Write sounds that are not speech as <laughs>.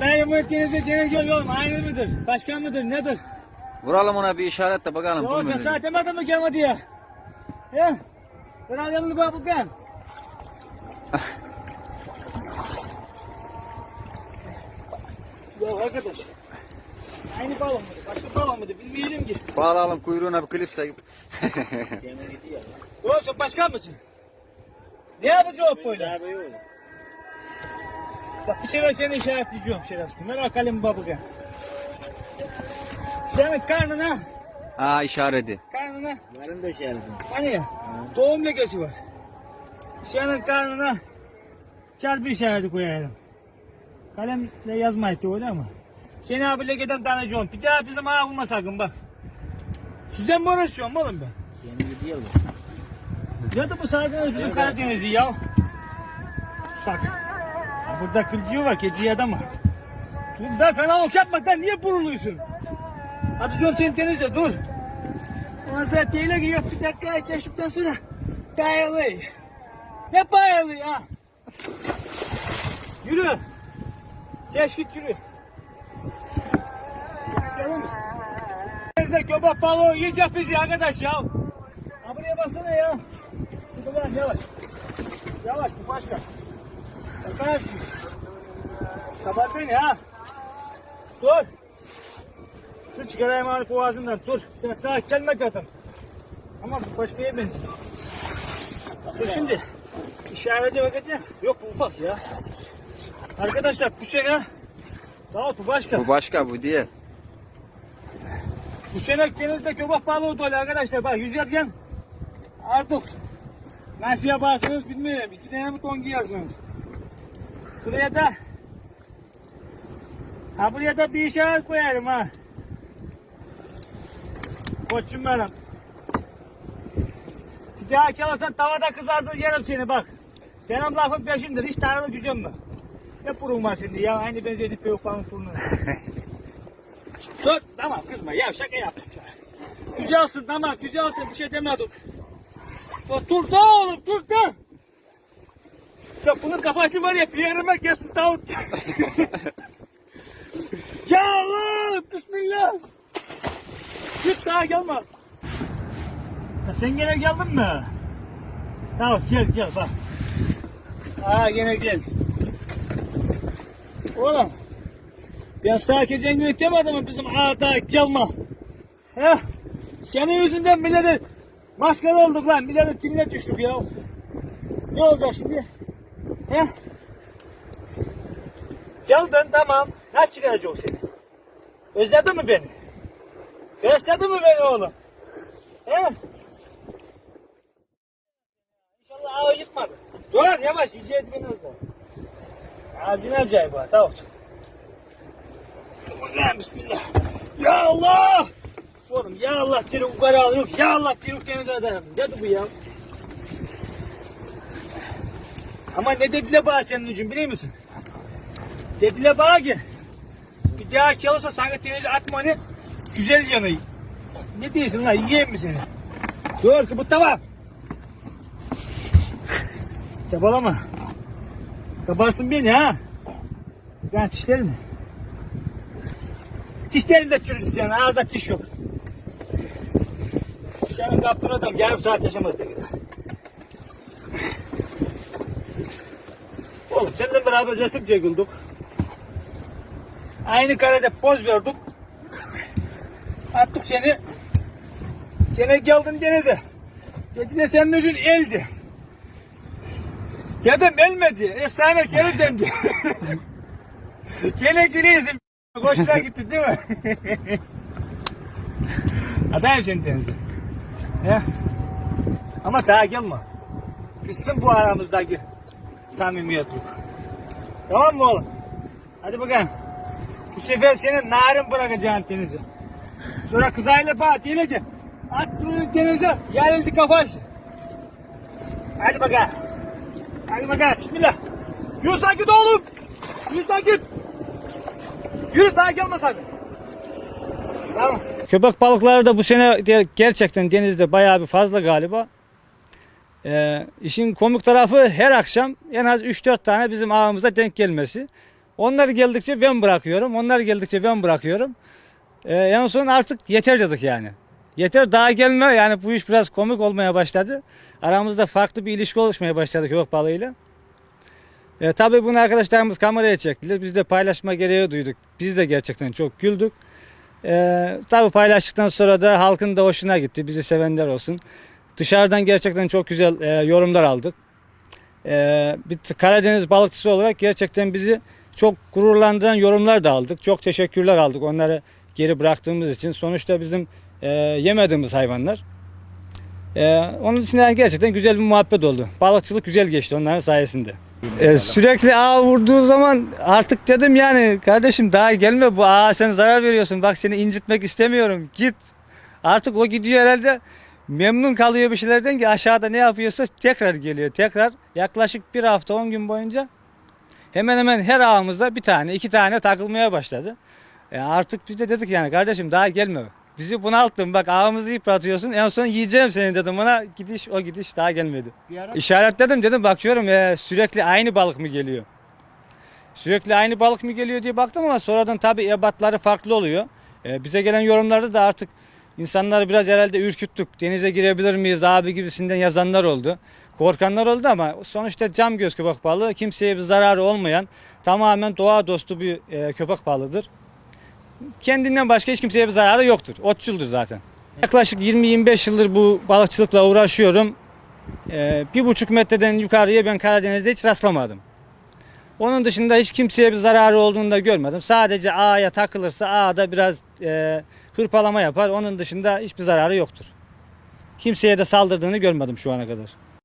Benim denize gerek yok oğlum. Aynı mıdır? Başkan mıdır? Nedir? Vuralım ona bir işaret de bakalım. Yok durmuyor. cesaret demedin mi gelmedi ya? Ya. Bırak yanını bak bakalım. Yok arkadaş. Aynı balon mıydı? Başka balon mıydı? Bilmeyelim ki. Bağlayalım kuyruğuna bir klip sayıp. Yok sen başkan mısın? Ne yapacağız böyle? Bak bir sefer seni işaretleyeceğim şerefsiz. Ver bakalım babaya. Senin karnına, Aa işareti. karnına Varın da yapın. Hani ya, doğum lekesi var. Senin karnına çarpı işareti koyarım. Kalemle yazma etti öyle ama. Seni abi lekeden tanıyacağım. Bir daha bizim ağa vurma sakın bak. Sizden mi uğraşıyorum oğlum ben? Yeni gidiyor bu. Ya da bu saydınız bizim Karadeniz'i ya. Bak. Burada kılcığı var, kediye adam var. Dur da fena ok yapma da niye buruluyorsun? Hadi John sen denizde dur. Sen değil ki yok bir dakika geçtikten sonra bayılı. Ne bayılı ya? Yürü. Geç git yürü. Gelir misin? Denizde köpek balığı yiyecek bizi arkadaş ya. Ha buraya baksana ya. Lan yavaş. Yavaş bu başka. Arkadaş. Kapat beni ha. Dur. Dur çıkarayım ağrı boğazından dur. Ben sağa gelme zaten. Ama başka yer benziyor. Dur şimdi. İşarete bakacağım. Yok bu ufak ya. Arkadaşlar bu sene Tamam bu başka. Bu başka bu diye. Bu sene denizde köpek balığı dolu arkadaşlar. Bak yüzerken artık nasıl yaparsınız bilmiyorum. İki tane mi ton giyersiniz. Buraya da ha buraya da bir işaret koyarım ha. Koçum benim. Bir daha çalarsan tavada kızardır yerim seni bak. Benim lafım peşindir. Hiç tanrılı gücüm var. Ne burun var şimdi ya? Aynı benzedi peyufanın burnu. <laughs> Dur tamam kızma ya şaka yaptım. Güzelsin tamam güzelsin bir şey demedim. Dur da oğlum dur da. Ya bunun kafası var ya bir yerime kesin tavuk. <laughs> ya Allah bismillah. Git sağa gelme. Ya sen gene geldin mi? Tamam gel gel bak. Aa gene gel. Oğlum. Ben sakince gün demedim mi bizim ağda gelme. Heh. Senin yüzünden millete maskara olduk lan. Millete diline düştük ya. Ne olacak şimdi? Heh. Geldin tamam. Ne çıkaracak seni? Özledin mi beni? Özledin mi beni oğlum? He? İnşallah ağı yıkmadı. Dur yavaş iyice beni özle. Ağzını acayip ha tavuk. Bismillah, bismillah. Ya Allah! Oğlum ya Allah diruk kara yok. Ya Allah diruk denize atarım. Ne bu ya? Ama ne dediler bana senin için biliyor musun? Dediler bana ki bir daha çalırsa sana denize atma hani güzel yanı. Ne diyorsun lan yiyeyim mi seni? Dur bu tamam. <laughs> Çabalama. Kabarsın beni ha. Ben çişlerim. Dişlerini de çürüdü senin. Ağızda diş yok. Senin kaptığın adam yarım saat yaşamaz belki Oğlum seninle beraber resim çekildik. Aynı karede poz verdik. Attık seni. Gene geldin denize. Dedi de senin ucun eldi. Dedim elmedi. Efsane geri döndü. <laughs> Gene gülüyorsun. Hoşuna gitti değil mi? <laughs> Adayım seni denize. He? Ama daha gelme. Bitsin bu aramızdaki samimiyetlik. Tamam mı oğlum? Hadi bakalım. Bu sefer seni narin bırakacağım denize. Sonra kızayla bağ diyelim ki at bunu denize yarıldı kafası. Hadi bakalım. Hadi bakalım. Bismillah. Yürü git oğlum. Yürü git. Yürü daha gelme sakın. Tamam. Köpek balıkları da bu sene gerçekten denizde bayağı bir fazla galiba. Ee, işin komik tarafı her akşam en az 3-4 tane bizim ağımıza denk gelmesi. Onlar geldikçe ben bırakıyorum. Onlar geldikçe ben bırakıyorum. Ee, en son artık yeter dedik yani. Yeter daha gelme yani bu iş biraz komik olmaya başladı. Aramızda farklı bir ilişki oluşmaya başladı köpek balığıyla. E, tabii bunu arkadaşlarımız kameraya çektiler. Biz de paylaşma gereği duyduk. Biz de gerçekten çok güldük. E, tabii paylaştıktan sonra da halkın da hoşuna gitti. Bizi sevenler olsun. Dışarıdan gerçekten çok güzel e, yorumlar aldık. E, bir Karadeniz balıkçısı olarak gerçekten bizi çok gururlandıran yorumlar da aldık. Çok teşekkürler aldık onları geri bıraktığımız için. Sonuçta bizim e, yemediğimiz hayvanlar. E, onun için yani gerçekten güzel bir muhabbet oldu. Balıkçılık güzel geçti onların sayesinde. E, sürekli ağ vurduğu zaman artık dedim yani kardeşim daha gelme bu ağa sen zarar veriyorsun. Bak seni incitmek istemiyorum git. Artık o gidiyor herhalde memnun kalıyor bir şeylerden ki aşağıda ne yapıyorsa tekrar geliyor. Tekrar yaklaşık bir hafta 10 gün boyunca hemen hemen her ağımızda bir tane iki tane takılmaya başladı. E artık biz de dedik yani kardeşim daha gelme. Bizi bunalttın bak ağımızı yıpratıyorsun en son yiyeceğim seni dedim ona gidiş o gidiş daha gelmedi. İşaretledim dedim bakıyorum e, sürekli aynı balık mı geliyor? Sürekli aynı balık mı geliyor diye baktım ama sonradan tabi ebatları farklı oluyor. E, bize gelen yorumlarda da artık insanları biraz herhalde ürküttük. Denize girebilir miyiz abi gibisinden yazanlar oldu. Korkanlar oldu ama sonuçta cam göz köpek balığı kimseye bir zararı olmayan tamamen doğa dostu bir e, köpek balığıdır. Kendinden başka hiç kimseye bir zararı yoktur. Otçuldur zaten. Yaklaşık 20-25 yıldır bu balıkçılıkla uğraşıyorum. Ee, bir buçuk metreden yukarıya ben Karadeniz'de hiç rastlamadım. Onun dışında hiç kimseye bir zararı olduğunu da görmedim. Sadece ağaya takılırsa ağda biraz e, hırpalama yapar. Onun dışında hiçbir zararı yoktur. Kimseye de saldırdığını görmedim şu ana kadar.